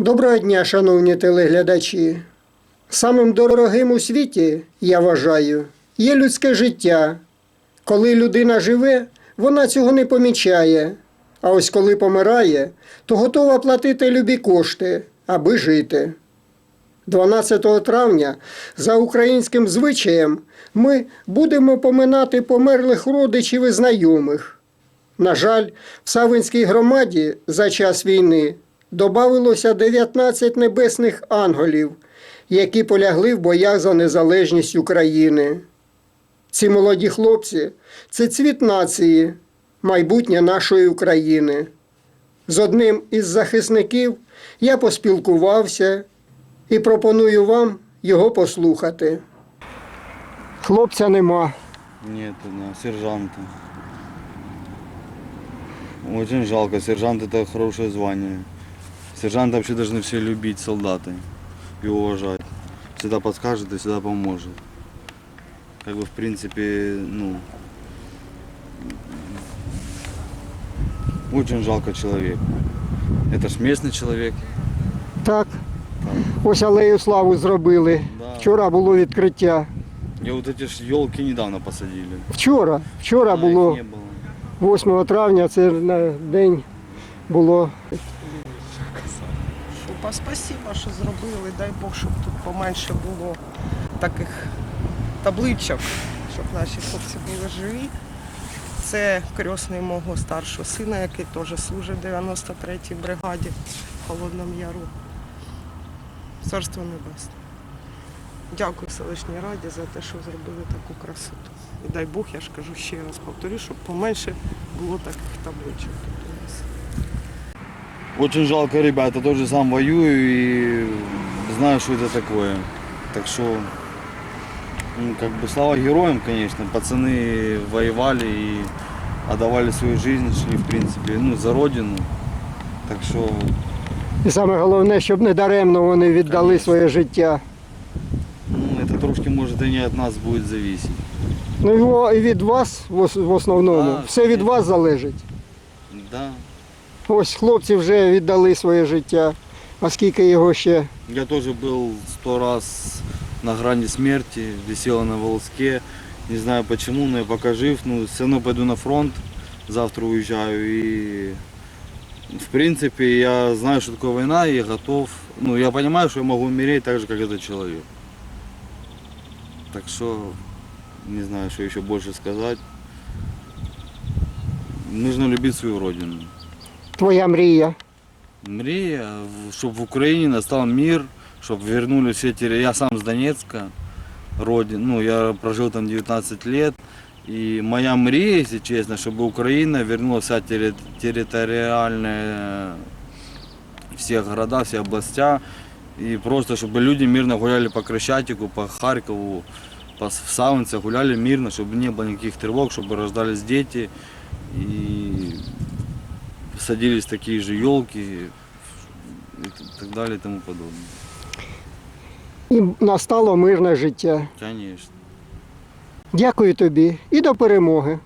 Доброго дня, шановні телеглядачі. Самим дорогим у світі, я вважаю, є людське життя. Коли людина живе, вона цього не помічає. А ось коли помирає, то готова платити любі кошти, аби жити. 12 травня за українським звичаєм ми будемо поминати померлих родичів і знайомих. На жаль, в Савинській громаді за час війни добавилося 19 небесних ангелів, які полягли в боях за незалежність України. Ці молоді хлопці це цвіт нації, майбутнє нашої України. З одним із захисників я поспілкувався і пропоную вам його послухати. Хлопця нема. Нет, да, сержанта. Очень жалко. Сержант это хорошее звание. Сержанта вообще должны все любить, солдаты. И уважать. Всегда подскажет и всегда поможет. Как бы в принципе, ну, очень жалко человека. Это ж местный человек. Так, ось алею славу зробили. Да. Вчора було відкриття. И вот эти ж елки недавно посадили. Вчора, вчора А, було не было. 8 травня, це на день було. Шупа, спасибо, що зробили. Дай Бог, щоб тут поменше було таких табличок, щоб наші хлопці були живі. Це крісний мого старшого сина, який теж служить в 93-й бригаді в Холодному Яру. Царство небесне. Дякую селищній раді за те, що зробили таку красоту. І дай Бог, я ж кажу ще раз повторю, щоб поменше було таких табличок тут у нас. Очень жалко ребят, я тоже сам воюю и знаю, что это такое. Так что, ну, как бы слава героям, конечно. Пацаны воевали и отдавали свою жизнь, шли, в принципе, ну, за родину. Так что, І саме головне, щоб не даремно вони віддали Конечно. своє життя. ну, это трошки, может, и не от нас будет зависеть. Ну його і від вас в ос- в основному. Так, Все від вас залежить. Да. Ось хлопці вже віддали своє життя. А скільки його ще Я тоже был сто раз на грани смерти, висела на волоске. Не знаю но я пока жив. Ну, все равно пойду на фронт. Завтра уезжаю. И в принципе я знаю, что такое война, и я готов. Ну, я понимаю, что я могу умереть так же, как этот человек. Так что не знаю, что еще больше сказать. Нужно любить свою родину. Твоя мрія? Мрія, щоб в Україні настав мир, щоб вернули всі ті... Я сам з Донецька, родин, ну, я прожив там 19 лет. І моя мрія, якщо чесно, щоб Україна вернула вся територіальна, всі города, всі областя. І просто, щоб люди мирно гуляли по Крещатику, по Харкову, по в гуляли мирно, щоб не було ніяких тривог, щоб рождались діти. І садились такие же елки и так далее и тому подобное. І настало мирне життя. Конечно. Дякую тобі і до перемоги.